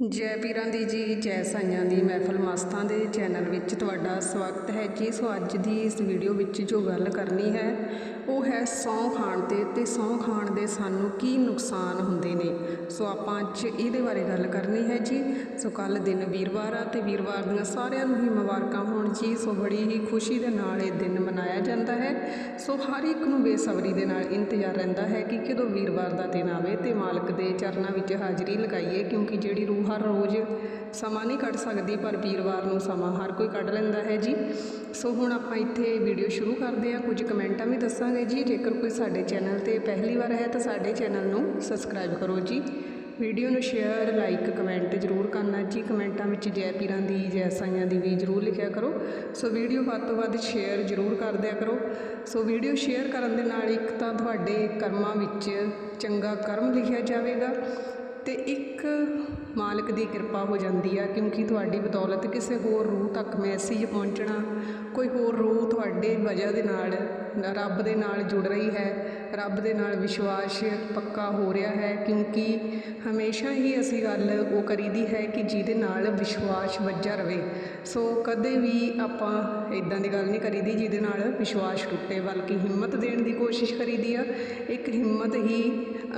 ਜੈ ਪੀਰਾਂ ਦੀ ਜੀ, ਜੈ ਸਾਈਆਂ ਦੀ ਮਹਿਫਲ ਮਸਤਾਂ ਦੇ ਚੈਨਲ ਵਿੱਚ ਤੁਹਾਡਾ ਸਵਾਗਤ ਹੈ। ਜੀ ਸੋ ਅੱਜ ਦੀ ਇਸ ਵੀਡੀਓ ਵਿੱਚ ਜੋ ਗੱਲ ਕਰਨੀ ਹੈ, ਉਹ ਹੈ ਸਹੁੰ ਖਾਣ ਤੇ ਤੇ ਸਹੁੰ ਖਾਣ ਦੇ ਸਾਨੂੰ ਕੀ ਨੁਕਸਾਨ ਹੁੰਦੇ ਨੇ? ਸੋ ਆਪਾਂ ਅੱਜ ਇਹਦੇ ਬਾਰੇ ਗੱਲ ਕਰਨੀ ਹੈ ਜੀ। ਸੋ ਕੱਲ ਦਿਨ ਵੀਰਵਾਰ ਆ ਤੇ ਵੀਰਵਾਰ ਦੀਆਂ ਸਾਰਿਆਂ ਨੂੰ ਹੀ ਮੁਬਾਰਕਾਂ ਹੋਣ ਜੀ। ਸੋ ਬੜੀ ਹੀ ਖੁਸ਼ੀ ਦੇ ਨਾਲ ਇਹ ਦਿਨ ਮਨਾਇਆ ਜਾਂਦਾ ਹੈ। ਸੋ ਹਰ ਇੱਕ ਨੂੰ ਬੇਸਬਰੀ ਦੇ ਨਾਲ ਇੰਤਜ਼ਾਰ ਰਹਿੰਦਾ ਹੈ ਕਿ ਕਦੋਂ ਵੀਰਵਾਰ ਦਾ ਦਿਨ ਆਵੇ ਤੇ ਮਾਲਕ ਦੇ ਚਰਨਾਂ ਵਿੱਚ ਹਾਜ਼ਰੀ ਲਗਾਈਏ, ਕਿਉਂਕਿ ਜਿਹੜੀ ਰੂਹ ਹਰ ਰੋਜ਼ ਸਮਾਂ ਨਹੀਂ ਕੱਢ ਸਕਦੀ, ਪਰ ਵੀਰਵਾਰ ਨੂੰ ਸਮਾਂ ਹਰ ਕੋਈ ਕੱਢ ਲੈਂਦਾ ਹੈ ਜੀ। ਸੋ ਹੁਣ ਆਪਾਂ ਇੱਥੇ ਵੀਡੀਓ ਸ਼ੁਰੂ ਕਰਦੇ ਹਾਂ। ਕੁਝ ਕਮੈਂਟਾਂ ਵੀ ਦੱਸਾਂਗੇ ਜੀ। ਜੇਕਰ ਕੋਈ ਸਾਡੇ ਚੈਨਲ ਤੇ ਪਹਿਲੀ ਵਾਰ ਹੈ, ਤਾਂ ਸਾਡੇ ਚੈਨਲ ਨੂੰ ਸਬਸਕ੍ਰਾਈਬ ਕਰੋ ਜੀ। ਵੀਡੀਓ ਨੂੰ ਸ਼ੇਅਰ ਲਾਈਕ ਕਮੈਂਟ ਜ਼ਰੂਰ ਕਰਨਾ ਜੀ। ਕਮੈਂਟਾਂ ਵਿੱਚ ਜੈ ਪੀਰਾਂ ਦੀ, ਜੈ ਸਾਈਆਂ ਦੀ ਵੀ ਜ਼ਰੂਰ ਲਿਖਿਆ ਕਰੋ। ਸੋ ਵੀਡੀਓ ਵੱਧ ਤੋਂ ਵੱਧ ਸ਼ੇਅਰ ਜ਼ਰੂਰ ਕਰ ਦਿਆ ਕਰੋ। ਸੋ ਵੀਡੀਓ ਸ਼ੇਅਰ ਕਰਨ ਦੇ ਨਾਲ ਇੱਕ ਤਾਂ ਤੁਹਾਡੇ ਕਰਮਾਂ ਵਿੱਚ ਚੰਗਾ ਕਰਮ ਲਿਖਿਆ ਜਾਵੇਗਾ ਤੇ ਇੱਕ ਮਾਲਕ ਦੀ ਕਿਰਪਾ ਹੋ ਜਾਂਦੀ ਆ, ਕਿਉਂਕਿ ਤੁਹਾਡੀ ਬਦੌਲਤ ਕਿਸੇ ਹੋਰ ਰੂਹ ਤੱਕ ਮੈਸੇਜ ਪਹੁੰਚਣਾ। ਕੋਈ ਹੋਰ ਰੂਹ ਤੁਹਾਡੇ ਵਜ੍ਹਾ ਦੇ ਨਾਲ ਰੱਬ ਦੇ ਨਾਲ ਜੁੜ ਰਹੀ ਹੈ, ਰੱਬ ਦੇ ਨਾਲ ਵਿਸ਼ਵਾਸ ਪੱਕਾ ਹੋ ਰਿਹਾ ਹੈ, ਕਿਉਂਕਿ ਹਮੇਸ਼ਾ ਹੀ ਅਸੀਂ ਗੱਲ ਉਹ ਕਰੀਦੀ ਹੈ ਕਿ ਜਿਹਦੇ ਨਾਲ ਵਿਸ਼ਵਾਸ ਵੱਜਾ ਰਵੇ। ਸੋ ਕਦੇ ਵੀ ਆਪਾਂ ਇਦਾਂ ਦੀ ਗੱਲ ਨਹੀਂ ਕਰੀਦੀ ਜਿਹਦੇ ਨਾਲ ਵਿਸ਼ਵਾਸ ਟੁੱਟੇ, ਬਲਕਿ ਹਿੰਮਤ ਦੇਣ ਦੀ ਕੋਸ਼ਿਸ਼ ਕਰੀਦੀ ਆ। ਇੱਕ ਹਿੰਮਤ ਹੀ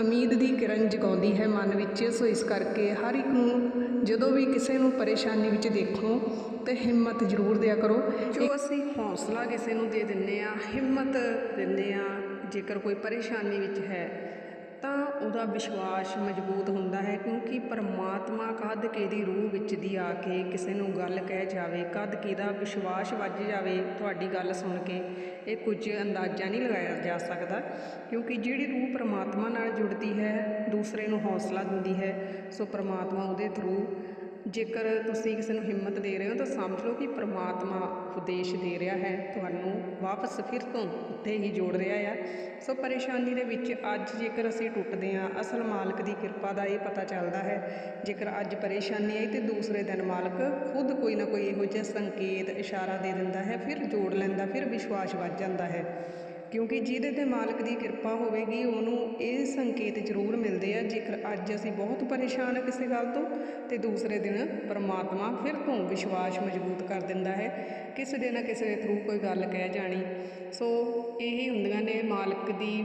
ਉਮੀਦ ਦੀ ਕਿਰਨ ਜਗਾਉਂਦੀ ਹੈ ਮਨ ਵਿੱਚ, ਸੋ ਇਸ ਕਰਕੇ ਹਰ ਇੱਕ ਨੂੰ ਜਦੋਂ ਵੀ ਕਿਸੇ ਨੂੰ ਪਰੇਸ਼ਾਨੀ ਵਿੱਚ ਦੇਖੋ ਤਾਂ ਹਿੰਮਤ ਜ਼ਰੂਰ ਦਿਆ ਕਰੋ। ਜੋ ਅਸੀਂ ਹੌਸਲਾ ਕਿਸੇ ਨੂੰ ਦੇ ਦਿੰਦੇ ਆ, ਹਿੰਮਤ ਦਿੰਦੇ ਆ, ਜੇਕਰ ਕੋਈ ਪਰੇਸ਼ਾਨੀ ਵਿੱਚ ਹੈ ਤਾਂ ਉਹਦਾ ਵਿਸ਼ਵਾਸ ਮਜ਼ਬੂਤ ਹੁੰਦਾ ਹੈ ਕਿਉਂਕਿ ਪਰਮਾਤਮਾ ਕਦ ਕਿਹਦੀ ਰੂਹ ਵਿੱਚ ਦੀ ਆ ਕੇ ਕਿਸੇ ਨੂੰ ਗੱਲ ਕਹਿ ਜਾਵੇ, ਕਦ ਕਿਹਦਾ ਵਿਸ਼ਵਾਸ ਵੱਜ ਜਾਵੇ ਤੁਹਾਡੀ ਗੱਲ ਸੁਣ ਕੇ, ਇਹ ਕੁਝ ਅੰਦਾਜ਼ਾ ਨਹੀਂ ਲਗਾਇਆ ਜਾ ਸਕਦਾ। ਕਿਉਂਕਿ ਜਿਹੜੀ ਰੂਹ ਪਰਮਾਤਮਾ ਨਾਲ ਜੁੜਦੀ ਹੈ, ਦੂਸਰੇ ਨੂੰ ਹੌਸਲਾ ਦਿੰਦੀ ਹੈ, ਸੋ ਪਰਮਾਤਮਾ ਉਹਦੇ ਥਰੂ ਜੇਕਰ ਤੁਸੀਂ ਕਿਸੇ ਨੂੰ ਹਿੰਮਤ ਦੇ ਰਹੇ ਹੋ ਤਾਂ ਸਮਝ ਲਓ ਕਿ ਪ੍ਰਮਾਤਮਾ ਉਪਦੇਸ਼ ਦੇ ਰਿਹਾ ਹੈ, ਤੁਹਾਨੂੰ ਵਾਪਸ ਫਿਰ ਤੋਂ ਉੱਥੇ ਹੀ ਜੋੜ ਰਿਹਾ ਆ। ਸੋ ਪਰੇਸ਼ਾਨੀ ਦੇ ਵਿੱਚ ਅੱਜ ਜੇਕਰ ਅਸੀਂ ਟੁੱਟਦੇ ਹਾਂ, ਅਸਲ ਮਾਲਕ ਦੀ ਕਿਰਪਾ ਦਾ ਇਹ ਪਤਾ ਚੱਲਦਾ ਹੈ। ਜੇਕਰ ਅੱਜ ਪਰੇਸ਼ਾਨੀ ਆਈ ਤੇ ਦੂਸਰੇ ਦਿਨ ਮਾਲਕ ਖੁਦ ਕੋਈ ਨਾ ਕੋਈ ਇਹੋ ਜਿਹਾ ਸੰਕੇਤ ਇਸ਼ਾਰਾ ਦੇ ਦਿੰਦਾ ਹੈ, ਫਿਰ ਜੋੜ ਲੈਂਦਾ, ਫਿਰ ਵਿਸ਼ਵਾਸ ਵੱਧ ਜਾਂਦਾ ਹੈ। ਕਿਉਂਕਿ ਜਿਹਦੇ ਤੇ ਮਾਲਕ ਦੀ ਕਿਰਪਾ ਹੋਵੇਗੀ, ਉਹਨੂੰ ਇਹ ਸੰਕੇਤ ਜ਼ਰੂਰ ਮਿਲਦੇ ਆ, ਜੇਕਰ ਅੱਜ ਅਸੀਂ ਬਹੁਤ ਪਰੇਸ਼ਾਨ ਹਾਂ ਕਿਸੇ ਗੱਲ ਤੋਂ, ਤੇ ਦੂਸਰੇ ਦਿਨ ਪਰਮਾਤਮਾ ਫਿਰ ਤੋਂ ਵਿਸ਼ਵਾਸ ਮਜ਼ਬੂਤ ਕਰ ਦਿੰਦਾ ਹੈ, ਕਿਸੇ ਦੇ ਨਾ ਕਿਸੇ ਦੇ ਥਰੂ ਕੋਈ ਗੱਲ ਕਹਿ ਜਾਣੀ। ਸੋ ਇਹ ਹੁੰਦੀਆਂ ਨੇ ਮਾਲਕ ਦੀ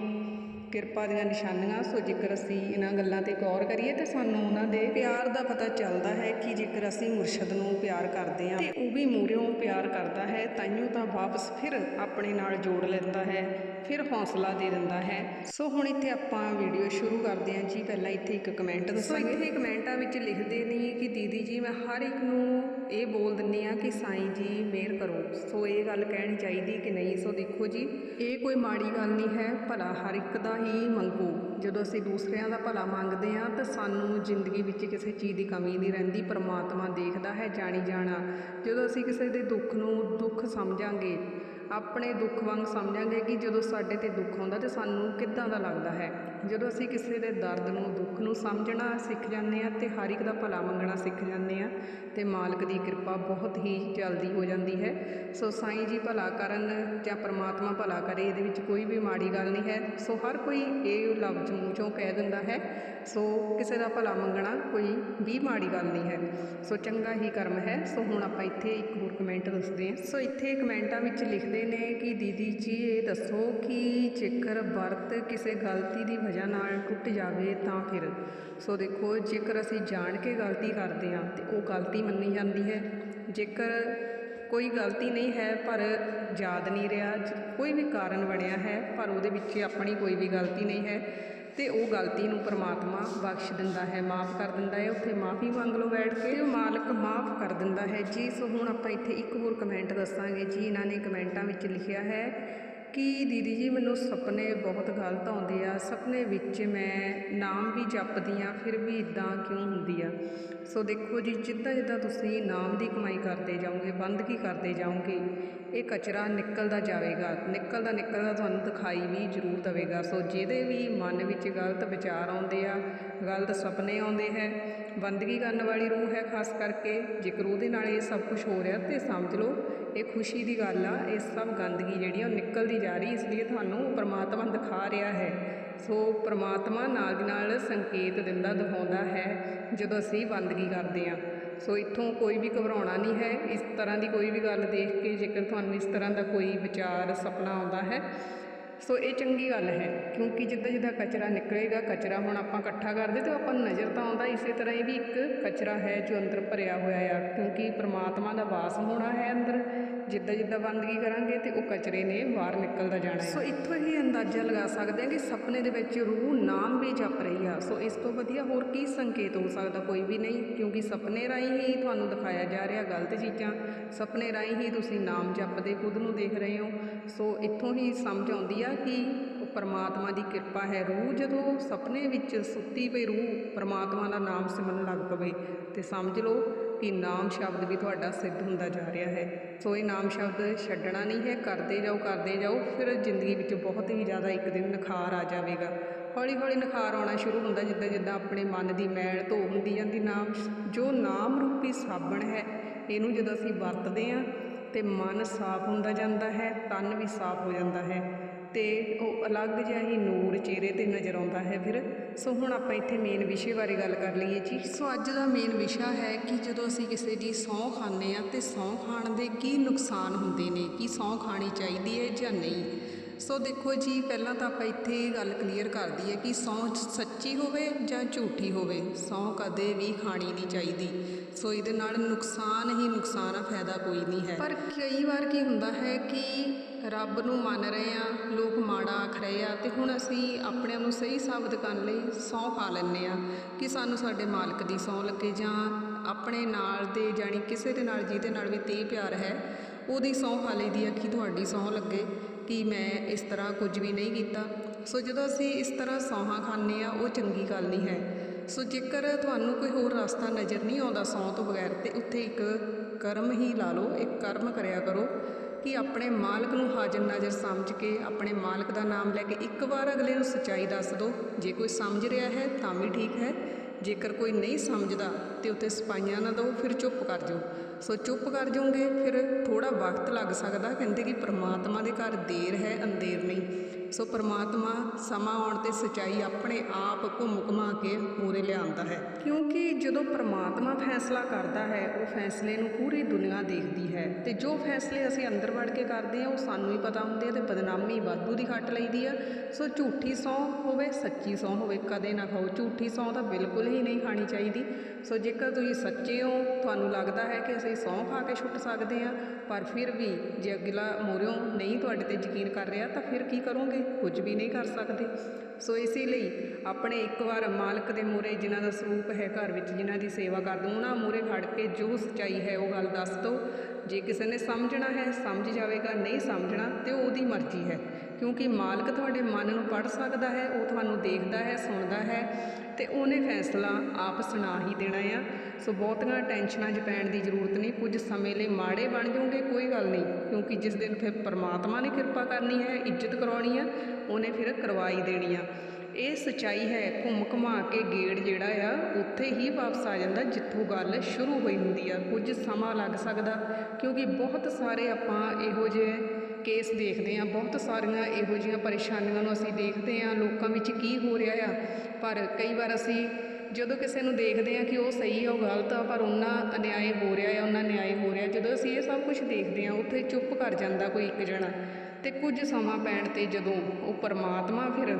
ਕਿਰਪਾ ਦੀਆਂ ਨਿਸ਼ਾਨੀਆਂ ਸੋ ਜੇਕਰ ਅਸੀਂ ਇਹਨਾਂ ਗੱਲਾਂ ਤੇ ਗੌਰ ਕਰੀਏ ਤੇ ਸਾਨੂੰ ਉਹਨਾਂ ਦੇ ਪਿਆਰ ਦਾ ਪਤਾ ਚੱਲਦਾ ਹੈ ਕਿ ਜੇਕਰ ਅਸੀਂ ਮੁਰਸ਼ਦ ਨੂੰ ਪਿਆਰ ਕਰਦੇ ਹਾਂ ਤੇ ਉਹ ਵੀ ਮੂਹਰਿਓਂ ਪਿਆਰ ਕਰਦਾ ਹੈ ਤਾਈਓ ਤਾਂ ਵਾਪਸ ਫਿਰ ਆਪਣੇ ਨਾਲ ਜੋੜ ਲੈਂਦਾ ਹੈ ਫਿਰ ਹੌਸਲਾ ਦੇ ਦਿੰਦਾ ਹੈ। ਸੋ ਹੁਣ ਇੱਥੇ ਆਪਾਂ ਵੀਡੀਓ ਸ਼ੁਰੂ ਕਰਦੇ ਹਾਂ। ਜੀ ਪਹਿਲਾਂ ਇੱਥੇ ਇੱਕ ਕਮੈਂਟ ਦੱਸਾਂਗੇ। ਇੱਥੇ ਕਮੈਂਟਾਂ ਵਿੱਚ ਲਿਖਦੇ ਨੇ ਕਿ ਦੀਦੀ ਜੀ ਮੈਂ ਹਰ ਇੱਕ ਨੂੰ ਇਹ ਬੋਲ ਦਿੰਨੀ ਆ ਕਿ ਸਾਈਂ ਜੀ ਮਿਹਰ ਕਰੋ। ਸੋ ਇਹ ਗੱਲ ਕਹਿਣੀ ਚਾਹੀਦੀ ਕਿ ਨਹੀਂ? ਸੋ ਦੇਖੋ ਜੀ ਇਹ ਕੋਈ ਮਾੜੀ ਗੱਲ ਨਹੀਂ ਹੈ। ਭਲਾ ਹਰ ਇੱਕ ਦਾ ਹੀ ਮੰਗੋ। ਜਦੋਂ ਅਸੀਂ ਦੂਸਰਿਆਂ ਦਾ ਭਲਾ ਮੰਗਦੇ ਹਾਂ, ਤਾਂ ਸਾਨੂੰ ਜ਼ਿੰਦਗੀ ਵਿੱਚ ਕਿਸੇ ਚੀਜ਼ ਦੀ ਕਮੀ ਨਹੀਂ ਰਹਿੰਦੀ, ਪਰਮਾਤਮਾ ਦੇਖਦਾ ਹੈ ਜਾਣੀ ਜਾਣਾ ਜਦੋਂ ਅਸੀਂ ਕਿਸੇ ਦੇ ਦੁੱਖ ਨੂੰ ਦੁੱਖ ਸਮਝਾਂਗੇ ਆਪਣੇ ਦੁੱਖ ਵਾਂਗ ਸਮਝਾਂਗੇ ਕਿ ਜਦੋਂ ਸਾਡੇ ਤੇ ਦੁੱਖ ਆਉਂਦਾ ਤੇ ਸਾਨੂੰ ਕਿੱਦਾਂ ਦਾ ਲੱਗਦਾ ਹੈ? ਜਦੋਂ ਅਸੀਂ ਕਿਸੇ ਦੇ ਦਰਦ ਨੂੰ, ਦੁੱਖ ਨੂੰ ਸਮਝਣਾ ਸਿੱਖ ਜਾਂਦੇ ਆ ਤੇ ਹਰ ਇੱਕ ਦਾ ਭਲਾ ਮੰਗਣਾ ਸਿੱਖ ਜਾਂਦੇ ਆ ਤੇ ਮਾਲਕ ਦੀ ਕਿਰਪਾ ਬਹੁਤ ਹੀ ਜਲਦੀ ਹੋ ਜਾਂਦੀ ਹੈ। ਸੋ ਸਾਈਂ ਜੀ ਭਲਾ ਕਰਨ ਜਾਂ ਪਰਮਾਤਮਾ ਭਲਾ ਕਰੇ, ਇਹਦੇ ਵਿੱਚ ਕੋਈ ਵੀ ਮਾੜੀ ਗੱਲ ਨਹੀਂ ਹੈ। ਸੋ ਹਰ ਕੋਈ ਇਹ ਲਫ਼ਜ਼ ਮੂੰਹ ਚੋਂ ਕਹਿ ਦਿੰਦਾ ਹੈ ਸੋ ਕਿਸੇ ਦਾ ਭਲਾ ਮੰਗਣਾ ਕੋਈ ਵੀ ਮਾੜੀ ਗੱਲ ਨਹੀਂ ਹੈ। ਸੋ ਚੰਗਾ ਹੀ ਕਰਮ ਹੈ। ਸੋ ਹੁਣ ਆਪਾਂ ਇੱਥੇ ਇੱਕ ਹੋਰ ਕਮੈਂਟ ਦੱਸਦੇ ਹਾਂ। ਸੋ ਇੱਥੇ ਕਮੈਂਟਾਂ ਵਿੱਚ ਲਿਖਦੇ ਨੇ ਕਿ ਦੀਦੀ ਜੀ, ਇਹ ਦੱਸੋ ਕਿ ਜੇਕਰ ਵਰਤ ਕਿਸੇ ਗਲਤੀ ਦੀ ਵਜ੍ਹਾ ਨਾਲ ਟੁੱਟ ਜਾਵੇ ਤਾਂ ਫਿਰ? ਸੋ ਦੇਖੋ, ਜੇਕਰ ਅਸੀਂ ਜਾਣ ਕੇ ਗਲਤੀ ਕਰਦੇ ਹਾਂ ਤੇ ਉਹ ਗਲਤੀ ਮੰਨੀ ਜਾਂਦੀ ਹੈ। ਜੇਕਰ ਕੋਈ ਗਲਤੀ ਨਹੀਂ ਹੈ ਪਰ ਯਾਦ ਨਹੀਂ ਰਿਹਾ, ਕੋਈ ਵੀ ਕਾਰਨ ਬਣਿਆ ਹੈ ਪਰ ਉਹਦੇ ਵਿੱਚ ਆਪਣੀ ਕੋਈ ਵੀ ਗਲਤੀ ਨਹੀਂ ਹੈ ਤੇ ਉਹ ਗਲਤੀ ਨੂੰ ਪਰਮਾਤਮਾ ਬਖਸ਼ ਦਿੰਦਾ ਹੈ, ਮਾਫ ਕਰ ਦਿੰਦਾ ਹੈ। ਉੱਥੇ ਮਾਫੀ ਮੰਗ ਲਓ ਬੈਠ ਕੇ। ਉਹ ਮਾਲਕ ਮਾਫ ਕਰ ਦਿੰਦਾ ਹੈ। ਜੀ ਸੋ ਹੁਣ ਆਪਾਂ ਇੱਥੇ ਇੱਕ ਹੋਰ ਕਮੈਂਟ ਦੱਸਾਂਗੇ ਜੀ, ਇਹਨਾਂ ਨੇ ਕਮੈਂਟਾਂ ਵਿੱਚ ਲਿਖਿਆ ਹੈ ਕਿ ਦੀਦੀ ਜੀ, ਮੈਨੂੰ ਸੁਪਨੇ ਬਹੁਤ ਗਲਤ ਆਉਂਦੇ ਆ। ਸੁਪਨੇ ਵਿੱਚ ਮੈਂ ਨਾਮ ਵੀ ਜਪਦੀ ਆ ਫਿਰ ਵੀ ਇਦਾਂ ਕਿਉਂ ਹੁੰਦੀ ਆ? ਸੋ ਦੇਖੋ ਜੀ, ਜਿੱਦਾਂ ਜਿੱਦਾਂ ਤੁਸੀਂ ਨਾਮ ਦੀ ਕਮਾਈ ਕਰਦੇ ਜਾਓਗੇ, ਬੰਦਗੀ ਕਰਦੇ ਜਾਓਗੇ, ਇਹ ਕਚਰਾ ਨਿਕਲਦਾ ਜਾਵੇਗਾ। ਨਿਕਲਦਾ ਨਿਕਲਦਾ ਤੁਹਾਨੂੰ ਦਿਖਾਈ ਵੀ ਜ਼ਰੂਰ ਦੇਵੇਗਾ। ਸੋ ਜਿਹਦੇ ਵੀ ਮਨ ਵਿੱਚ ਗਲਤ ਵਿਚਾਰ ਆਉਂਦੇ ਆ ਗਲਤ ਸੁਪਨੇ ਆਉਂਦੇ ਹੈ। ਬੰਦਗੀ ਕਰਨ ਵਾਲੀ ਰੂਹ ਹੈ ਖਾਸ ਕਰਕੇ, ਜੇਕਰ ਉਹਦੇ ਨਾਲ ਇਹ ਸਭ ਕੁਝ ਹੋ ਰਿਹਾ ਤੇ ਸਮਝ ਲਓ, ਇਹ ਖੁਸ਼ੀ ਦੀ ਗੱਲ ਆ, ਇਹ ਸਭ ਗੰਦਗੀ ਜਿਹੜੀ ਆ ਉਹ ਨਿਕਲਦੀ ਜਾ ਰਹੀ, ਇਸ ਲਈ ਤੁਹਾਨੂੰ ਪਰਮਾਤਮਾ ਦਿਖਾ ਰਿਹਾ ਹੈ। ਸੋ ਪਰਮਾਤਮਾ ਨਾਲ ਦੀ ਨਾਲ ਸੰਕੇਤ ਦਿੰਦਾ, ਦਿਖਾਉਂਦਾ ਹੈ, ਜਦੋਂ ਅਸੀਂ ਬੰਦਗੀ ਕਰਦੇ ਹਾਂ। ਸੋ ਇੱਥੋਂ ਕੋਈ ਵੀ ਘਬਰਾਉਣਾ ਨਹੀਂ ਹੈ, ਇਸ ਤਰ੍ਹਾਂ ਦੀ ਕੋਈ ਵੀ ਗੱਲ ਦੇਖ ਕੇ ਜੇਕਰ ਤੁਹਾਨੂੰ ਇਸ ਤਰ੍ਹਾਂ ਦਾ ਕੋਈ ਵਿਚਾਰ, ਸੁਪਨਾ ਆਉਂਦਾ ਹੈ ਸੋ ਇਹ ਚੰਗੀ ਗੱਲ ਹੈ, ਕਿਉਂਕਿ ਜਿੱਦਾਂ ਜਿੱਦਾਂ ਕਚਰਾ ਨਿਕਲੇਗਾ, ਕਚਰਾ ਹੁਣ ਆਪਾਂ ਇਕੱਠਾ ਕਰਦੇ ਤਾਂ ਆਪਾਂ ਨੂੰ ਨਜ਼ਰ ਤਾਂ ਆਉਂਦਾ ਇਸੇ ਤਰ੍ਹਾਂ ਇਹ ਵੀ ਇੱਕ ਕਚਰਾ ਹੈ ਜੋ ਅੰਦਰ ਭਰਿਆ ਹੋਇਆ ਆ, ਕਿਉਂਕਿ ਪ੍ਰਮਾਤਮਾ ਦਾ ਵਾਸ ਹੋਣਾ ਹੈ ਅੰਦਰ, ਜਿੱਦਾਂ ਜਿੱਦਾਂ ਬੰਦਗੀ ਕਰਾਂਗੇ ਤੇ ਉਹ ਕਚਰੇ ਨੇ ਬਾਹਰ ਨਿਕਲਦਾ ਜਾਣਾ ਹੈ। ਸੋ ਇੱਥੋਂ ਹੀ ਅੰਦਾਜ਼ਾ ਲਗਾ ਸਕਦੇ ਹਾਂ ਕਿ ਸੁਪਨੇ ਦੇ ਵਿੱਚ ਰੂਹ ਨਾਮ ਵੀ ਜਪ ਰਹੀ ਆ। ਸੋ ਇਸ ਤੋਂ ਵਧੀਆ ਹੋਰ ਕੀ ਸੰਕੇਤ ਹੋ ਸਕਦਾ? ਕੋਈ ਵੀ ਨਹੀਂ, ਕਿਉਂਕਿ ਸੁਪਨੇ ਰਾਹੀਂ ਹੀ ਤੁਹਾਨੂੰ ਦਿਖਾਇਆ ਜਾ ਰਿਹਾ ਗਲਤ ਚੀਜ਼ਾਂ। ਸੁਪਨੇ ਰਾਹੀਂ ਹੀ ਤੁਸੀਂ ਨਾਮ ਜਪਦੇ, ਖੁਦ ਨੂੰ ਦੇਖ ਰਹੇ ਹੋ। ਸੋ ਇੱਥੋਂ ਹੀ ਸਮਝ ਆਉਂਦੀ ਆ ਕਿ ਉਹ ਪਰਮਾਤਮਾ ਦੀ ਕਿਰਪਾ ਹੈ। ਰੂਹ ਜਦੋਂ ਸੁਪਨੇ ਵਿੱਚ ਸੁੱਤੀ ਪਈ, ਰੂਹ ਪਰਮਾਤਮਾ ਦਾ ਨਾਮ ਸਿਮਰਨ ਲੱਗ ਪਵੇ ਤੇ ਸਮਝ ਲਓ ਕਿ ਨਾਮ ਸ਼ਬਦ ਵੀ ਤੁਹਾਡਾ ਸਿੱਧ ਹੁੰਦਾ ਜਾ ਰਿਹਾ ਹੈ। ਸੋ ਇਹ ਨਾਮ ਸ਼ਬਦ ਛੱਡਣਾ ਨਹੀਂ ਹੈ, ਕਰਦੇ ਜਾਓ ਕਰਦੇ ਜਾਓ, ਫਿਰ ਜ਼ਿੰਦਗੀ ਵਿੱਚ ਬਹੁਤ ਹੀ ਜ਼ਿਆਦਾ ਇੱਕ ਦਿਨ ਨਿਖਾਰ ਆ ਜਾਵੇਗਾ। ਹੌਲੀ ਹੌਲੀ ਨਿਖਾਰ ਆਉਣਾ ਸ਼ੁਰੂ ਹੁੰਦਾ, ਜਿੱਦਾਂ ਜਿੱਦਾਂ ਆਪਣੇ ਮਨ ਦੀ ਮੈਲ ਧੋ ਹੁੰਦੀ ਜਾਂਦੀ, ਨਾਮ, ਜੋ ਨਾਮ ਰੂਪੀ ਸਾਬਣ ਹੈ, ਇਹਨੂੰ ਜਦੋਂ ਅਸੀਂ ਵਰਤਦੇ ਹਾਂ ਤੇ ਮਨ ਸਾਫ਼ ਹੁੰਦਾ ਜਾਂਦਾ ਹੈ, ਤਨ ਵੀ ਸਾਫ਼ ਹੋ ਜਾਂਦਾ ਹੈ ਤੇ ਉਹ ਅਲੱਗ ਜਿਹਾ ਹੀ ਨੂਰ ਚਿਹਰੇ ਤੇ ਨਜ਼ਰ ਆਉਂਦਾ ਹੈ ਫਿਰ। ਸੋ ਹੁਣ ਆਪਾਂ ਇੱਥੇ ਮੇਨ ਵਿਸ਼ੇ ਬਾਰੇ ਗੱਲ ਕਰ ਲਈਏ ਜੀ। ਸੋ ਅੱਜ ਦਾ ਮੇਨ ਵਿਸ਼ਾ ਹੈ ਕਿ ਜਦੋਂ ਅਸੀਂ ਕਿਸੇ ਦੀ ਸਹੁੰ ਖਾਂਦੇ ਆ ਤੇ ਸਹੁੰ ਖਾਣ ਦੇ ਕੀ ਨੁਕਸਾਨ ਹੁੰਦੇ ਨੇ, ਕੀ ਸਹੁੰ ਖਾਣੀ ਚਾਹੀਦੀ ਹੈ ਜਾਂ ਨਹੀਂ। ਸੋ ਦੇਖੋ ਜੀ, ਪਹਿਲਾਂ ਤਾਂ ਆਪਾਂ ਇੱਥੇ ਇਹ ਗੱਲ ਕਲੀਅਰ ਕਰ ਦਈਏ ਕਿ ਸਹੁੰ ਸੱਚੀ ਹੋਵੇ ਜਾਂ ਝੂਠੀ ਹੋਵੇ ਸਹੁੰ ਕਦੇ ਵੀ ਖਾਣੀ ਨਹੀਂ ਚਾਹੀਦੀ। ਸੋ ਇਹਦੇ ਨਾਲ ਨੁਕਸਾਨ ਹੀ ਨੁਕਸਾਨ ਆ, ਫਾਇਦਾ ਕੋਈ ਨਹੀਂ ਹੈ। ਪਰ ਕਈ ਵਾਰ ਕੀ ਹੁੰਦਾ ਹੈ ਕਿ ਰੱਬ ਨੂੰ ਮੰਨ ਰਹੇ ਆ ਲੋਕ ਮਾੜਾ ਆਖ ਰਹੇ ਆ ਤੇ ਹੁਣ ਅਸੀਂ ਆਪਣਿਆਂ ਨੂੰ ਸਹੀ ਸਾਬਤ ਕਰਨ ਲਈ ਸਹੁੰ ਪਾ ਲੈਂਦੇ ਆ ਕਿ ਸਾਨੂੰ ਸਾਡੇ ਮਾਲਕ ਦੀ ਸਹੁੰ ਲੱਗੇ ਜਾਂ ਆਪਣੇ ਨਾਲ ਦੇ, ਜਾਣੀ ਕਿਸੇ ਦੇ ਨਾਲ ਜਿਹਦੇ ਨਾਲ ਵੀ ਤੇ ਪਿਆਰ ਹੈ ਉਹਦੀ ਸਹੁੰ ਖਾ ਲਈਦੀ ਆ ਕਿ ਤੁਹਾਡੀ ਸਹੁੰ ਲੱਗੇ ਕਿ ਮੈਂ ਇਸ ਤਰ੍ਹਾਂ ਕੁਝ ਵੀ ਨਹੀਂ ਕੀਤਾ। ਸੋ ਜਦੋਂ ਅਸੀਂ ਇਸ ਤਰ੍ਹਾਂ ਸੌਹਾਂ ਖਾਂਦੇ ਆ ਉਹ ਚੰਗੀ ਗੱਲ ਨਹੀਂ ਹੈ। ਸੋ ਜੇਕਰ ਤੁਹਾਨੂੰ ਕੋਈ ਹੋਰ ਰਸਤਾ ਨਜ਼ਰ ਨਹੀਂ ਆਉਂਦਾ ਸੌਂ ਤੋਂ ਬਗੈਰ, ਤੇ ਉੱਥੇ ਇੱਕ ਕਰਮ ਹੀ ਲਾ ਲਓ, ਇੱਕ ਕਰਮ ਕਰਿਆ ਕਰੋ ਕਿ ਆਪਣੇ ਮਾਲਕ ਨੂੰ ਹਾਜ਼ਰ ਨਾਜ਼ਰ ਸਮਝ ਕੇ, ਆਪਣੇ ਮਾਲਕ ਦਾ ਨਾਮ ਲੈ ਕੇ ਇੱਕ ਵਾਰ ਅਗਲੇ ਨੂੰ ਸੱਚਾਈ ਦੱਸ ਦਿਓ। ਜੇ ਕੋਈ ਸਮਝ ਰਿਹਾ ਹੈ, ਤਾਂ ਵੀ ਠੀਕ ਹੈ। ਜੇਕਰ ਕੋਈ ਨਹੀਂ ਸਮਝਦਾ, ਤੇ ਉੱਥੇ ਸਪਾਈਆਂ ਨਾ ਦਿਓ, ਫਿਰ ਚੁੱਪ ਕਰ ਜਾਓ। ਸੋ ਚੁੱਪ ਕਰ ਜਾਓਗੇ, ਫਿਰ ਥੋੜਾ ਵਕਤ ਲੱਗ ਸਕਦਾ, ਕਹਿੰਦੇ ਕਿ ਪ੍ਰਮਾਤਮਾ ਦੇ ਘਰ ਦੇਰ ਹੈ, ਅੰਧੇਰ ਨਹੀਂ। ਸੋ ਪਰਮਾਤਮਾ ਸਮਾਂ ਆਉਣ ਤੇ ਸਚਾਈ ਆਪਣੇ ਆਪ ਘੁੰਮ ਘੁਮਾ ਕੇ ਮੂਰੇ ਲਿਆਉਂਦਾ ਹੈ। ਕਿਉਂਕਿ ਜਦੋਂ ਪਰਮਾਤਮਾ ਫੈਸਲਾ ਕਰਦਾ ਹੈ, ਉਹ ਫੈਸਲੇ ਨੂੰ ਪੂਰੀ ਦੁਨੀਆ ਦੇਖਦੀ ਹੈ ਤੇ ਜੋ ਫੈਸਲੇ ਅਸੀਂ ਅੰਦਰ ਵੜ ਕੇ ਕਰਦੇ ਹਾਂ, ਉਹ ਸਾਨੂੰ ਹੀ ਪਤਾ ਹੁੰਦੇ ਆ ਤੇ ਬਦਨਾਮੀ ਵਾਧੂ ਦੀ ਖੱਟ ਲਈਦੀ ਆ। ਸੋ ਝੂਠੀ ਸੌਂ ਹੋਵੇ, ਸੱਚੀ ਸੌਂ ਹੋਵੇ, ਕਦੇ ਨਾ ਖਾਓ। ਝੂਠੀ ਸੌਂ ਤਾਂ ਬਿਲਕੁਲ ਹੀ ਨਹੀਂ ਖਾਣੀ ਚਾਹੀਦੀ। ਸੋ ਜੇਕਰ ਤੁਸੀਂ ਸੱਚੇ ਹੋ, ਤੁਹਾਨੂੰ ਲੱਗਦਾ ਹੈ ਕਿ ਅਸੀਂ ਸਹੁੰ ਖਾ ਕੇ ਛੁੱਟ ਸਕਦੇ ਹਾਂ, ਪਰ ਫਿਰ ਵੀ ਜੇ ਅਗਲਾ ਮੋਰਿਓ ਨਹੀਂ ਤੁਹਾਡੇ ਤੇ ਯਕੀਨ ਕਰ ਰਿਹਾ, ਤਾਂ ਫਿਰ ਕੀ ਕਰੋਗੇ? ਕੁਝ ਵੀ ਨਹੀਂ ਕਰ ਸਕਦੇ। ਸੋ ਇਸੇ ਲਈ ਆਪਣੇ ਇੱਕ ਵਾਰ ਮਾਲਕ ਦੇ ਮੂਹਰੇ ਜਿਨ੍ਹਾਂ ਦਾ ਸਰੂਪ ਹੈ ਘਰ ਵਿੱਚ ਜਿਨ੍ਹਾਂ ਦੀ ਸੇਵਾ ਕਰ ਦੋ ਉਹਨਾਂ ਮੂਹਰੇ ਖੜ ਕੇ ਜੋ ਸੱਚਾਈ ਹੈ ਉਹ ਗੱਲ ਦੱਸ ਦਿਓ। ਜੇ ਕਿਸੇ ਨੇ ਸਮਝਣਾ ਹੈ, ਸਮਝ ਜਾਵੇਗਾ, ਨਹੀਂ ਸਮਝਣਾ ਤੇ ਉਹਦੀ ਮਰਜ਼ੀ ਹੈ। ਕਿਉਂਕਿ ਮਾਲਕ ਤੁਹਾਡੇ ਮਨ ਨੂੰ ਪੜ੍ਹ ਸਕਦਾ ਹੈ, ਉਹ ਤੁਹਾਨੂੰ ਦੇਖਦਾ ਹੈ, ਸੁਣਦਾ ਹੈ ਤੇ ਉਹਨੇ ਫੈਸਲਾ ਆਪ ਸੁਣਾ ਹੀ ਦੇਣਾ ਆ। ਸੋ ਬਹੁਤੀਆਂ ਟੈਨਸ਼ਨਾਂ 'ਚ ਪੈਣ ਦੀ ਜ਼ਰੂਰਤ ਨਹੀਂ। ਕੁਝ ਸਮੇਂ ਲਈ ਮਾੜੇ ਬਣ ਜਾਓਗੇ, ਕੋਈ ਗੱਲ ਕਿਉਂਕਿ ਜਿਸ ਦਿਨ ਫਿਰ ਪਰਮਾਤਮਾ ਨੇ ਕਿਰਪਾ ਕਰਨੀ ਹੈ, ਇੱਜ਼ਤ ਕਰਵਾਉਣੀ ਆ, ਉਹਨੇ ਫਿਰ ਕਰਵਾਈ ਦੇਣੀ ਆ। ਇਹ ਸਚਾਈ ਹੈ, ਘੁੰਮ ਘੁਮਾ ਕੇ ਗੇੜ ਜਿਹੜਾ ਆ, ਉੱਥੇ ਹੀ ਵਾਪਸ ਆ ਜਾਂਦਾ, ਜਿੱਥੋਂ ਗੱਲ ਸ਼ੁਰੂ ਹੋਈ ਹੁੰਦੀ ਆ। ਕੁਝ ਸਮਾਂ ਲੱਗ ਸਕਦਾ, ਕਿਉਂਕਿ ਬਹੁਤ ਸਾਰੇ ਆਪਾਂ ਇਹੋ ਜਿਹੇ ਕੇਸ ਦੇਖਦੇ ਆ, ਬਹੁਤ ਸਾਰੀਆਂ ਇਹੋ ਜਿਹੀਆਂ ਪਰੇਸ਼ਾਨੀਆਂ ਨੂੰ ਅਸੀਂ ਦੇਖਦੇ ਆ, ਲੋਕਾਂ ਵਿੱਚ ਕੀ ਹੋ ਰਿਹਾ ਆ। ਪਰ ਕਈ ਵਾਰ ਅਸੀਂ ਜਦੋਂ ਕਿਸੇ ਨੂੰ ਦੇਖਦੇ ਆ ਕਿ ਉਹ ਸਹੀ ਆ, ਉਹ ਗਲਤ ਆ, ਪਰ ਉਹਨਾਂ ਅਨਿਆਏ ਹੋ ਰਿਹਾ ਆ ਉਹਨਾਂ ਨਿਆਏ ਹੋ ਰਿਹਾ, ਜਦੋਂ ਅਸੀਂ ਇਹ ਸਭ ਕੁਝ ਦੇਖਦੇ ਆ ਉੱਥੇ ਚੁੱਪ ਕਰ ਜਾਂਦਾ ਕੋਈ ਇੱਕ ਜਣਾ। ਤੇ ਕੁਝ ਸਮਾਂ ਪੈਣ ਤੇ ਜਦੋਂ ਉਹ ਪਰਮਾਤਮਾ ਫਿਰ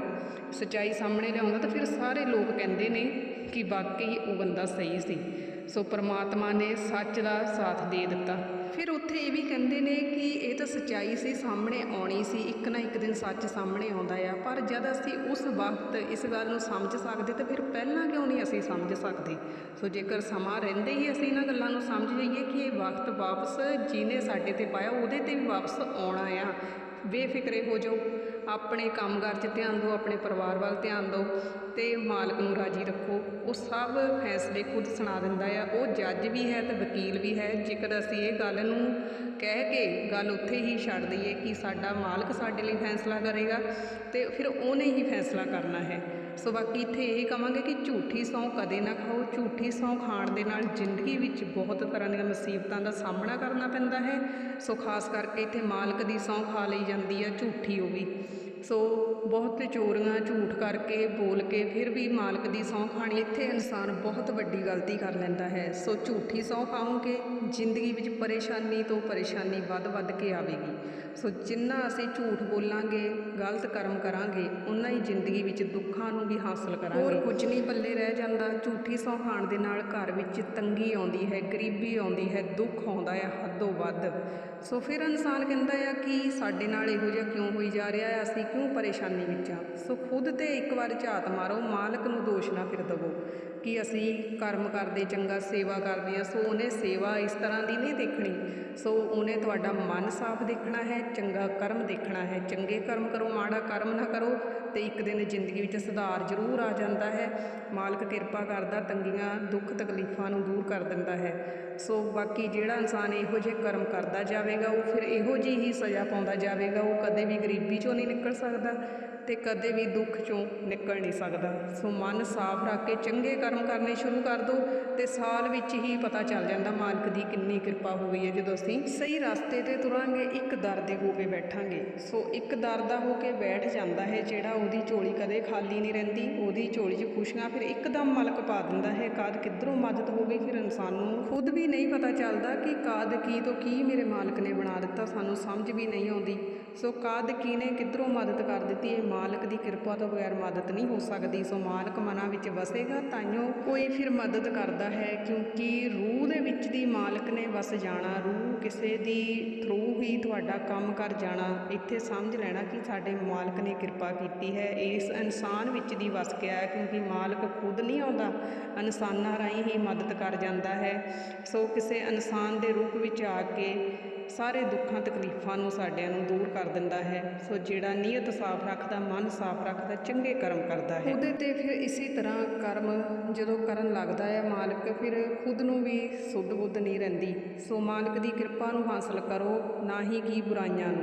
ਸਚਾਈ ਸਾਹਮਣੇ ਲਿਆਉਂਦਾ, ਤਾਂ ਫਿਰ ਸਾਰੇ ਲੋਕ ਕਹਿੰਦੇ ਨੇ ਕਿ ਵਾਕਈ ਉਹ ਬੰਦਾ ਸਹੀ ਸੀ। ਸੋ ਪਰਮਾਤਮਾ ਨੇ ਸੱਚ ਦਾ ਸਾਥ ਦੇ ਦਿੱਤਾ। ਫਿਰ ਉੱਥੇ ਇਹ ਵੀ ਕਹਿੰਦੇ ਨੇ ਕਿ ਇਹ ਤਾਂ ਸਚਾਈ ਸੀ, ਸਾਹਮਣੇ ਆਉਣੀ ਸੀ, ਇੱਕ ਨਾ ਇੱਕ ਦਿਨ ਸੱਚ ਸਾਹਮਣੇ ਆਉਂਦਾ ਆ। ਪਰ ਜਦ ਅਸੀਂ ਉਸ ਵਕਤ ਇਸ ਗੱਲ ਨੂੰ ਸਮਝ ਸਕਦੇ ਤਾਂ ਫਿਰ ਪਹਿਲਾਂ ਕਿਉਂ ਨਹੀਂ ਅਸੀਂ ਸਮਝ ਸਕਦੇ? ਸੋ ਜੇਕਰ ਸਮਾਂ ਰਹਿੰਦੇ ਹੀ ਅਸੀਂ ਇਹਨਾਂ ਗੱਲਾਂ ਨੂੰ ਸਮਝ ਜਾਈਏ ਕਿ ਇਹ ਵਕਤ ਵਾਪਸ ਜਿਹਨੇ ਸਾਡੇ ਤੇ ਪਾਇਆ, ਉਹਦੇ ਤੇ ਵੀ ਵਾਪਸ ਆਉਣਾ ਆ। ਬੇਫਿਕਰੇ ਹੋ ਜਾਓ। ਆਪਣੇ ਕੰਮਕਾਰ 'ਚ ਧਿਆਨ ਦਿਓ, ਆਪਣੇ ਪਰਿਵਾਰ ਵੱਲ ਧਿਆਨ ਦਿਓ ਅਤੇ ਮਾਲਕ ਨੂੰ ਰਾਜੀ ਰੱਖੋ। ਉਹ ਸਭ ਫੈਸਲੇ ਖੁਦ ਸੁਣਾ ਦਿੰਦਾ ਆ। ਉਹ ਜੱਜ ਵੀ ਹੈ ਅਤੇ ਵਕੀਲ ਵੀ ਹੈ। ਜੇਕਰ ਅਸੀਂ ਇਹ ਗੱਲ ਨੂੰ ਕਹਿ ਕੇ ਗੱਲ ਉੱਥੇ ਹੀ ਛੱਡ ਦਈਏ ਕਿ ਸਾਡਾ ਮਾਲਕ ਸਾਡੇ ਲਈ ਫੈਸਲਾ ਕਰੇਗਾ ਅਤੇ ਫਿਰ ਉਹਨੇ ਹੀ ਫੈਸਲਾ ਕਰਨਾ ਹੈ। ਸੋ ਬਾਕੀ ਇੱਥੇ ਇਹ ਕਵਾਂਗੇ ਕਿ ਝੂਠੀ ਸਹੁੰ ਕਦੇ ਨਾ ਖਾਓ, ਝੂਠੀ ਸਹੁੰ ਖਾਣ ਦੇ ਨਾਲ ਜ਼ਿੰਦਗੀ ਵਿੱਚ ਬਹੁਤ ਤਰ੍ਹਾਂ ਦੀਆਂ ਮੁਸੀਬਤਾਂ ਦਾ ਸਾਹਮਣਾ ਕਰਨਾ ਪੈਂਦਾ ਹੈ। ਸੋ ਖਾਸ ਕਰਕੇ ਇੱਥੇ ਮਾਲਕ ਦੀ ਸਹੁੰ ਖਾ ਲਈ ਜਾਂਦੀ ਹੈ, ਝੂਠੀ ਉਹ ਵੀ। ਸੋ ਬਹੁਤ ਚੋਰੀਆਂ, ਝੂਠ ਕਰਕੇ ਬੋਲ ਕੇ ਫਿਰ ਵੀ ਮਾਲਕ ਦੀ ਸਹੁੰ ਖਾਣੀ ਇੱਥੇ ਇਨਸਾਨ ਬਹੁਤ ਵੱਡੀ ਗਲਤੀ ਕਰ ਲੈਂਦਾ ਹੈ। ਸੋ ਝੂਠੀ ਸਹੁੰ ਖਾਓਗੇ, ਜ਼ਿੰਦਗੀ ਵਿੱਚ ਪਰੇਸ਼ਾਨੀ ਤੋਂ ਪਰੇਸ਼ਾਨੀ ਵੱਧ ਵੱਧ ਕੇ ਆਵੇਗੀ। ਸੋ ਜਿੰਨਾ ਅਸੀਂ ਝੂਠ ਬੋਲਾਂਗੇ, ਗਲਤ ਕਰਮ ਕਰਾਂਗੇ ਉਨਾ ਹੀ ਜ਼ਿੰਦਗੀ ਵਿੱਚ ਦੁੱਖਾਂ ਨੂੰ ਵੀ ਹਾਸਲ ਕਰਾਂਗੇ। ਹੋਰ ਕੁਝ ਨਹੀਂ ਪੱਲੇ ਰਹਿ ਜਾਂਦਾ। ਝੂਠੀ ਸਹੁੰ ਖਾਣ ਦੇ ਨਾਲ ਘਰ ਵਿੱਚ ਤੰਗੀ ਆਉਂਦੀ ਹੈ, ਗਰੀਬੀ ਆਉਂਦੀ ਹੈ, ਦੁੱਖ ਆਉਂਦਾ ਹੈ ਹੱਦੋਂ ਵੱਧ। ਸੋ ਫਿਰ ਇਨਸਾਨ ਕਹਿੰਦਾ ਆ ਕਿ ਸਾਡੇ ਨਾਲ ਇਹੋ ਜਿਹਾ ਕਿਉਂ ਹੋਈ ਜਾ ਰਿਹਾ ਹੈ ਅਸੀਂ ਕਿਉਂ ਪਰੇਸ਼ਾਨੀ ਵਿੱਚ ਆ? ਸੋ ਖੁਦ ਤੇ ਇੱਕ ਵਾਰ ਝਾਤ ਮਾਰੋ, ਮਾਲਕ ਨੂੰ ਦੋਸ਼ ਨਾ ਫਿਰ ਦਵੋ ਕਿ ਅਸੀਂ ਕਰਮ ਕਰਦੇ, ਚੰਗਾ ਸੇਵਾ ਕਰਦੇ ਆ ਸੋ ਉਹਨੇ ਸੇਵਾ ਇਸ ਤਰ੍ਹਾਂ ਦੀ ਨਹੀਂ ਦੇਖਣੀ। ਸੋ ਉਹਨੇ ਤੁਹਾਡਾ ਮਨ ਸਾਫ਼ ਦੇਖਣਾ ਹੈ, ਚੰਗਾ ਕਰਮ ਦੇਖਣਾ ਹੈ। ਚੰਗੇ ਕਰਮ ਕਰੋ, ਮਾੜਾ ਕਰਮ ਨਾ ਕਰੋ ਤੇ ਇੱਕ ਦਿਨ ਜ਼ਿੰਦਗੀ ਵਿੱਚ ਸੁਧਾਰ ਜ਼ਰੂਰ ਆ ਜਾਂਦਾ ਹੈ। ਮਾਲਕ ਕਿਰਪਾ ਕਰਦਾ, ਤੰਗੀਆਂ, ਦੁੱਖ ਤਕਲੀਫਾਂ ਨੂੰ ਦੂਰ ਕਰ ਦਿੰਦਾ ਹੈ। ਸੋ ਬਾਕੀ ਜਿਹੜਾ ਇਨਸਾਨ ਇਹੋ ਜਿਹੇ ਕਰਮ ਕਰਦਾ ਜਾਵੇਗਾ, ਉਹ ਫਿਰ ਇਹੋ ਜਿਹੀ ਹੀ ਸਜ਼ਾ ਪਾਉਂਦਾ ਜਾਵੇਗਾ, ਉਹ ਕਦੇ ਵੀ ਗਰੀਬੀ ਚੋਂ ਨਹੀਂ ਨਿਕਲ ਸਕਦਾ। ਤੇ ਕਦੇ ਵੀ ਦੁੱਖ ਚੋਂ ਨਿਕਲ ਨਹੀਂ ਸਕਦਾ। ਸੋ ਮਨ ਸਾਫ਼ ਰੱਖ ਕੇ ਚੰਗੇ ਕਰਮ ਕਰਨੇ ਸ਼ੁਰੂ ਕਰ ਦਿਓ ਤੇ ਸਾਲ ਵਿੱਚ ਹੀ ਪਤਾ ਚੱਲ ਜਾਂਦਾ ਮਾਲਕ ਦੀ ਕਿੰਨੀ ਕਿਰਪਾ ਹੋ ਗਈ ਹੈ। ਜਦੋਂ ਅਸੀਂ ਸਹੀ ਰਸਤੇ ਤੇ ਤੁਰਾਂਗੇ, ਇੱਕ ਦਰ ਦੇ ਹੋ ਕੇ ਬੈਠਾਂਗੇ। ਸੋ ਇੱਕ ਦਰ ਦਾ ਹੋ ਕੇ ਬੈਠ ਜਾਂਦਾ ਹੈ, ਜਿਹੜਾ ਉਹਦੀ ਝੋਲੀ ਕਦੇ ਖਾਲੀ ਨਹੀਂ ਰਹਿੰਦੀ, ਉਹਦੀ ਝੋਲੀ 'ਚ ਖੁਸ਼ੀਆਂ ਫਿਰ ਇੱਕਦਮ ਮਾਲਕ ਪਾ ਦਿੰਦਾ ਹੈ। ਕਾਦ ਕਿੱਧਰੋਂ ਮਦਦ ਹੋ ਗਈ ਫਿਰ ਇਨਸਾਨ ਨੂੰ ਖੁਦ ਵੀ ਨਹੀਂ ਪਤਾ ਚੱਲਦਾ ਕਿ ਕਾਦ ਕੀ ਤੋਂ ਕੀ ਮੇਰੇ ਮਾਲਕ ਨੇ ਬਣਾ ਦਿੱਤਾ। ਸਾਨੂੰ ਸਮਝ ਵੀ ਨਹੀਂ ਆਉਂਦੀ। ਸੋ ਕਾਦ ਕੀ ਨੇ ਕਿੱਧਰੋਂ ਮਦਦ ਕਰ ਦਿੱਤੀ ਇਹ ਮਾਲਕ ਦੀ ਕਿਰਪਾ ਤੋਂ ਬਗੈਰ ਮਦਦ ਨਹੀਂ ਹੋ ਸਕਦੀ। ਸੋ ਮਾਲਕ ਮਨਾਂ ਵਿੱਚ ਵਸੇਗਾ ਤਾਈਓ ਕੋਈ ਫਿਰ ਮਦਦ ਕਰਦਾ ਹੈ, ਕਿਉਂਕਿ ਰੂਹ ਦੇ ਵਿੱਚ ਦੀ ਮਾਲਕ ਨੇ ਵਸ ਜਾਣਾ, ਰੂਹ ਕਿਸੇ ਦੀ ਥਰੂ ਹੀ ਤੁਹਾਡਾ ਕੰਮ ਕਰ ਜਾਣਾ। ਇੱਥੇ ਸਮਝ ਲੈਣਾ ਕਿ ਸਾਡੇ ਮਾਲਕ ਨੇ ਕਿਰਪਾ ਕੀਤੀ ਹੈ। ਇਸ ਇਨਸਾਨ ਵਿੱਚ ਦੀ ਵਸ ਗਿਆ ਹੈ ਕਿਉਂਕਿ ਮਾਲਕ ਖੁਦ ਨਹੀਂ ਆਉਂਦਾ, ਇਨਸਾਨਾਂ ਰਾਹੀਂ ਹੀ ਮਦਦ ਕਰ ਜਾਂਦਾ ਹੈ। ਸੋ ਕਿਸੇ ਇਨਸਾਨ ਦੇ ਰੂਪ ਵਿੱਚ ਆ ਕੇ ਸਾਰੇ ਦੁੱਖਾਂ, ਤਕਲੀਫਾਂ ਨੂੰ ਸਾਡਿਆਂ ਨੂੰ ਦੂਰ ਕਰ ਦਿੰਦਾ ਹੈ। ਸੋ ਜਿਹੜਾ ਨੀਅਤ ਸਾਫ਼ ਰੱਖਦਾ, ਮਨ ਸਾਫ਼ ਰੱਖਦਾ, ਚੰਗੇ ਕਰਮ ਕਰਦਾ ਹੈ। ਉਹਦੇ ਤੇ ਫਿਰ ਇਸੇ ਤਰ੍ਹਾਂ ਕਰਮ ਜਦੋਂ ਕਰਨ ਲੱਗਦਾ ਹੈ, ਮਾਲਕ ਫਿਰ ਖੁਦ ਨੂੰ ਵੀ ਸੁੱਧ ਬੁੱਧ ਨਹੀਂ ਰਹਿੰਦੀ। ਸੋ ਮਾਲਕ ਦੀ ਕਿਰਪਾ ਨੂੰ ਹਾਸਲ ਕਰੋ, ਨਾ ਹੀ ਕੀ ਬੁਰਾਈਆਂ ਨੂੰ।